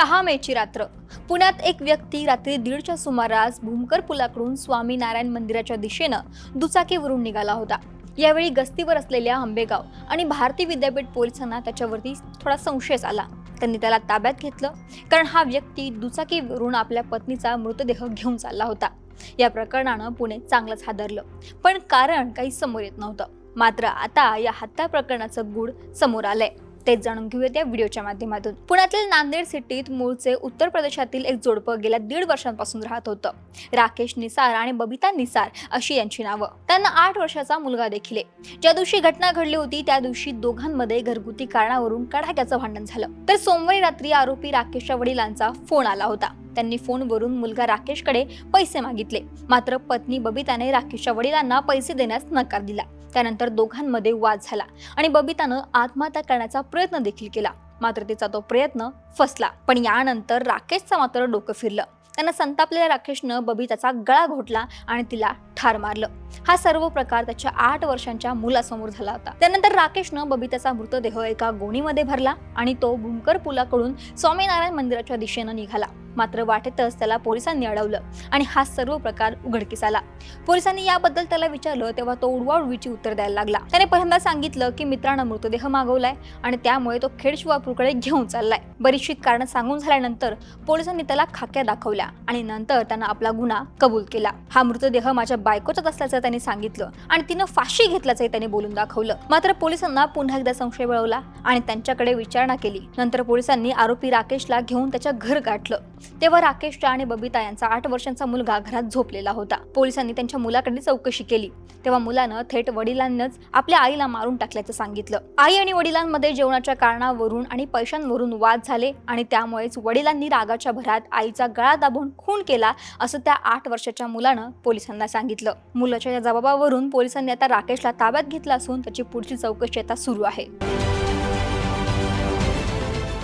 सहा मेची रात्र. पुण्यात एक व्यक्ती रात्री दीडच्या सुमारास भूमकर पुलाकडून स्वामीनारायण मंदिराच्या दिशेनं दुचाकीवरून निघाला होता. यावेळी गस्तीवर असलेल्या आंबेगाव आणि भारती विद्यापीठ पोलिसांना त्याच्यावरती थोडा संशय आला. त्यांनी त्याला ताब्यात घेतलं कारण हा व्यक्ती दुचाकीवरून आपल्या पत्नीचा मृतदेह घेऊन चालला होता. या प्रकरणानं पुणे चांगलंच हादरलं. पण कारण काही समोर येत नव्हतं. मात्र आता या हत्या प्रकरणाचं गूढ समोर आलंय. तेच जाणून घेऊयात या व्हिडिओच्या माध्यमातून. पुण्यातील नांदेड सिटीत मूळचे उत्तर प्रदेशातील एक जोडपं गेल्या दीड वर्षांपासून राहत होतं. राकेश निसार आणि बबिता निसार अशी यांची नावं. त्यांना आठ वर्षाचा मुलगा देखील आहे. ज्या दिवशी घटना घडली होती त्या दिवशी दोघांमध्ये घरगुती कारणावरून कडाक्याचं भांडण झालं. तर सोमवारी रात्री आरोपी राकेशच्या वडिलांचा फोन आला होता. त्यांनी फोनवरून मुलगा राकेशकडे पैसे मागितले. मात्र पत्नी बबिताने राकेशच्या वडिलांना पैसे देण्यास नकार दिला. त्यानंतर दोघांमध्ये वाद झाला आणि बबितानं आत्महत्या करण्याचा प्रयत्न देखील केला. मात्र तिचा तो प्रयत्न फसला. पण यानंतर राकेशचं मात्र डोकं फिरलं. त्यानं संतापलेल्या राकेशनं बबिताचा गळा घोटला आणि तिला ठार मारलं. हा सर्व प्रकार त्याच्या आठ वर्षांच्या मुलासमोर झाला होता. त्यानंतर राकेशनं बबिताचा मृतदेह एका गोणीमध्ये भरला आणि तो भूमकर पुलाकडून स्वामीनारायण मंदिराच्या दिशेनं निघाला. मात्र वाटेतच त्याला पोलिसांनी अडवलं आणि हा सर्व प्रकार उघडकीस आला. पोलिसांनी याबद्दल त्याला विचारलं तेव्हा तो उडवाउडवीची उत्तर द्यायला लागला. त्याने पहिल्यांदा सांगितलं की मित्रानं मृतदेह मागवलाय आणि त्यामुळे तो खेड शिवापूरकडे घेऊन चाललाय. बरीचशी कारणं सांगून झाल्यानंतर पोलिसांनी त्याला खाक्या दाखवल्या आणि नंतर त्यानं आपला गुन्हा कबूल केला. हा मृतदेह माझ्या बायकोचाच असल्याचं त्यांनी सांगितलं आणि तिनं फाशी घेतल्याचंही त्यांनी बोलून दाखवलं. मात्र पोलिसांना पुन्हा एकदा संशय मिळवला आणि त्यांच्याकडे विचारणा केली. नंतर पोलिसांनी आरोपी राकेशला घेऊन त्याच्या घर गाठलं. तेव्हा राकेशच्या आणि बबिता यांचा आठ वर्षांचा मुलगा घरात झोपलेला होता. पोलिसांनी त्यांच्या मुलाकडे चौकशी केली. तेव्हा मुलानं थेट वडिलांनाच आपल्या आईला मारून टाकल्याचं सांगितलं. आई आणि वडिलांमध्ये जेवणाच्या कारणावरून आणि पैशांवरून वाद झाले आणि त्यामुळेच वडिलांनी रागाच्या भरात आईचा गळा दाबून खून केला असं त्या आठ वर्षाच्या मुलानं पोलिसांना सांगितलं. मुलाच्या या जबाबावरून पोलिसांनी आता राकेशला ताब्यात घेतला असून त्याची पुढची चौकशी आता सुरू आहे.